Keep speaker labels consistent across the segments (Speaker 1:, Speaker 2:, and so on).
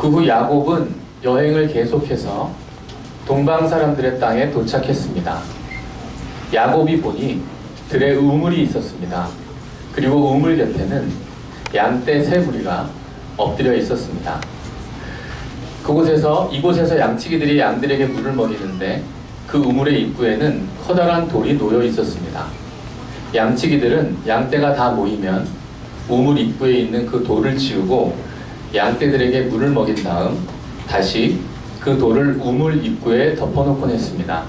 Speaker 1: 그 후 야곱은 여행을 계속해서 동방 사람들의 땅에 도착했습니다. 야곱이 보니 들에 우물이 있었습니다. 그리고 우물 곁에는 양떼 세 무리가 엎드려 있었습니다. 그곳에서 이곳에서 양치기들이 양들에게 물을 먹이는데 그 우물의 입구에는 커다란 돌이 놓여 있었습니다. 양치기들은 양떼가 다 모이면 우물 입구에 있는 그 돌을 치우고 양떼들에게 물을 먹인 다음 다시 그 돌을 우물 입구에 덮어놓곤 했습니다.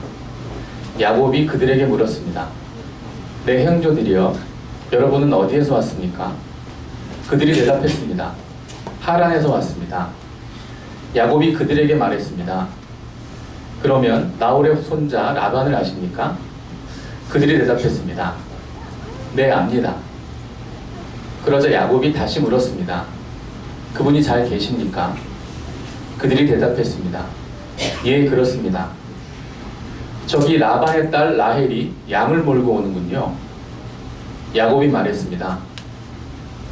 Speaker 1: 야곱이 그들에게 물었습니다. 내 형제들이여, 여러분은 어디에서 왔습니까? 그들이 대답했습니다. 하란에서 왔습니다. 야곱이 그들에게 말했습니다. 그러면 나홀의 손자 라반을 아십니까? 그들이 대답했습니다. 네, 압니다. 그러자 야곱이 다시 물었습니다. 그분이 잘 계십니까? 그들이 대답했습니다. 예, 그렇습니다. 저기 라반의 딸 라헬이 양을 몰고 오는군요. 야곱이 말했습니다.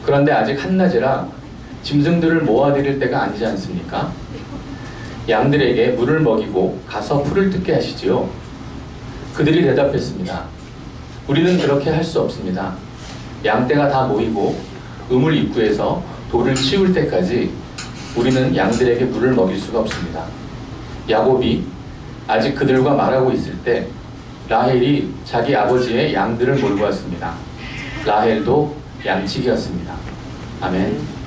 Speaker 1: 그런데 아직 한낮이라 짐승들을 모아드릴 때가 아니지 않습니까? 양들에게 물을 먹이고 가서 풀을 뜯게 하시지요. 그들이 대답했습니다. 우리는 그렇게 할 수 없습니다. 양떼가 다 모이고 우물 입구에서 돌을 치울 때까지 우리는 양들에게 물을 먹일 수가 없습니다. 야곱이 아직 그들과 말하고 있을 때 라헬이 자기 아버지의 양들을 몰고 왔습니다. 라헬도 양치기였습니다. 아멘.